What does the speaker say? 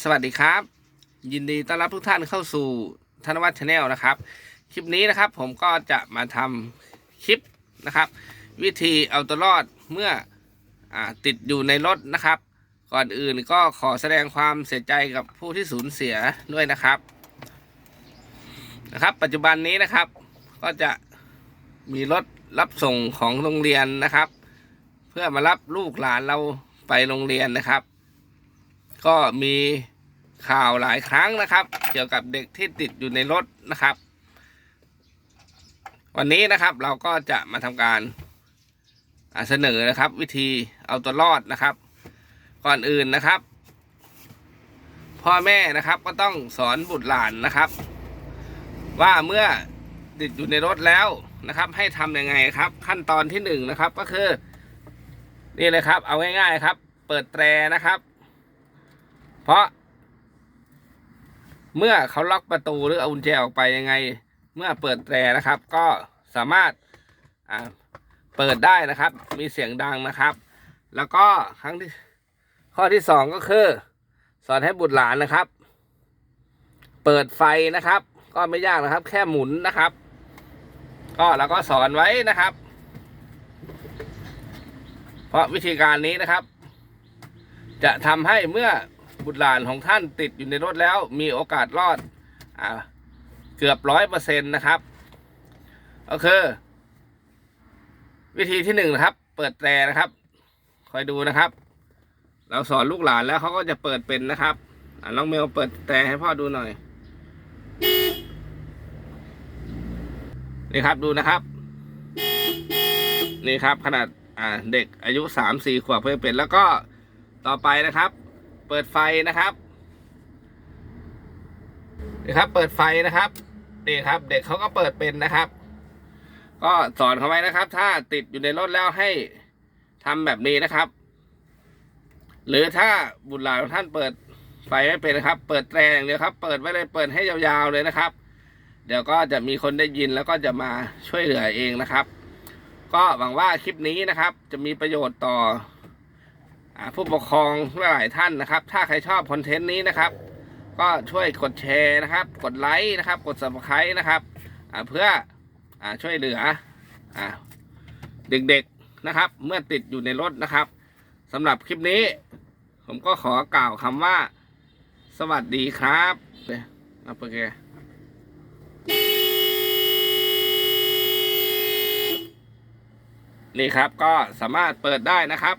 สวัสดีครับ ยินดีต้อนรับทุกท่านเข้าสู่ธนวัฒน์ชาแนลนะครับ คลิปนี้นะครับผมก็จะมาทำคลิปนะครับ วิธีเอาตัวรอดเมื่ออติดอยู่ในรถนะครับ ก่อนอื่นก็ขอแสดงความเสียใจกับผู้ที่สูญเสียด้วยนะครับนะครับ ปัจจุบันนี้นะครับ ก็จะมีรถรับส่งของโรงเรียนนะครับ เพื่อมารับลูกหลานเราไปโรงเรียนนะครับ ก็มีข่าวหลายครั้งนะครับ เกี่ยวกับเด็กที่ติดอยู่ในรถนะครับ วันนี้นะครับเราก็จะมาทำการเสนอนะครับ วิธีเอาตัวรอดนะครับ ก่อนอื่นนะครับ พ่อแม่นะครับก็ต้องสอนบุตรหลานนะครับ ว่าเมื่อติดอยู่ในรถแล้วนะครับ ให้ทำยังไงครับ ขั้นตอนที่หนึ่งนะครับก็คือ นี่เลยครับ เอาง่ายๆครับ เปิดแตรนะครับ เพราะ เมื่อเขาล็อกประตูหรือเอากุญแจออกไปยังไง เมื่อเปิดแตรนะครับ ก็สามารถเปิดได้นะครับ มีเสียงดังนะครับ แล้วก็ครั้งที่ข้อที่สองก็คือ สอนให้บุตรหลานนะครับ เปิดไฟนะครับ ก็ไม่ยากนะครับ แค่หมุนนะครับ ก็แล้วก็สอนไว้นะครับ เพราะวิธีการนี้นะครับ จะทำให้เมื่อ บุตรหลานของท่านติดอยู่ในรถแล้วมีโอกาสรอดอเกือบร้อยเปอร์เซ็นต์นะครับ ก็คือ วิธีที่หนึ่งนะครับ เปิดแตรนะครับ คอยดูนะครับ เราสอนลูกหลานแล้วเขาก็จะเปิดเป็นนะครับอ่าน้องเมลเปิดแตรให้พ่อดูหน่อยนี่ครับดูนะครับ นี่ครับขนาดอ่าเด็กอายุสามสี่ขวบเพิ่งเป็นแล้วก็ต่อไปนะครับ เปิดไฟนะครับนี่ครับ เปิดไฟนะครับนี่ครับ เด็กเขาก็เปิดเป็นนะครับ ก็สอนเขาไว้นะครับ ถ้าติดอยู่ในรถแล้วให้ทำแบบนี้นะครับ หรือถ้าบุตรหลานของท่านเปิดไฟไม่เป็นนะครับ เปิดแตรอย่างเดียวครับ เปิดไว้เลยเปิดให้ยาวๆเลยนะครับ เดี๋ยวก็จะมีคนได้ยินแล้วก็จะมาช่วยเหลือเองนะครับ ก็หวังว่าคลิปนี้นะครับ จะมีประโยชน์ต่อ ผู้ปกครองหลายท่านนะครับ ถ้าใครชอบคอนเทนต์นี้นะครับ ก็ช่วยกดแชร์นะครับ กดไลค์นะครับ กด subscribe นะครับเพื่ออช่วยเหลืออเด็กๆนะครับ เมื่อติดอยู่ในรถนะครับสำหรับคลิปนี้ ผมก็ขอกล่าวคำว่า สวัสดีครับเอาไปแกนี่ครับก็สามารถเปิดได้นะครับ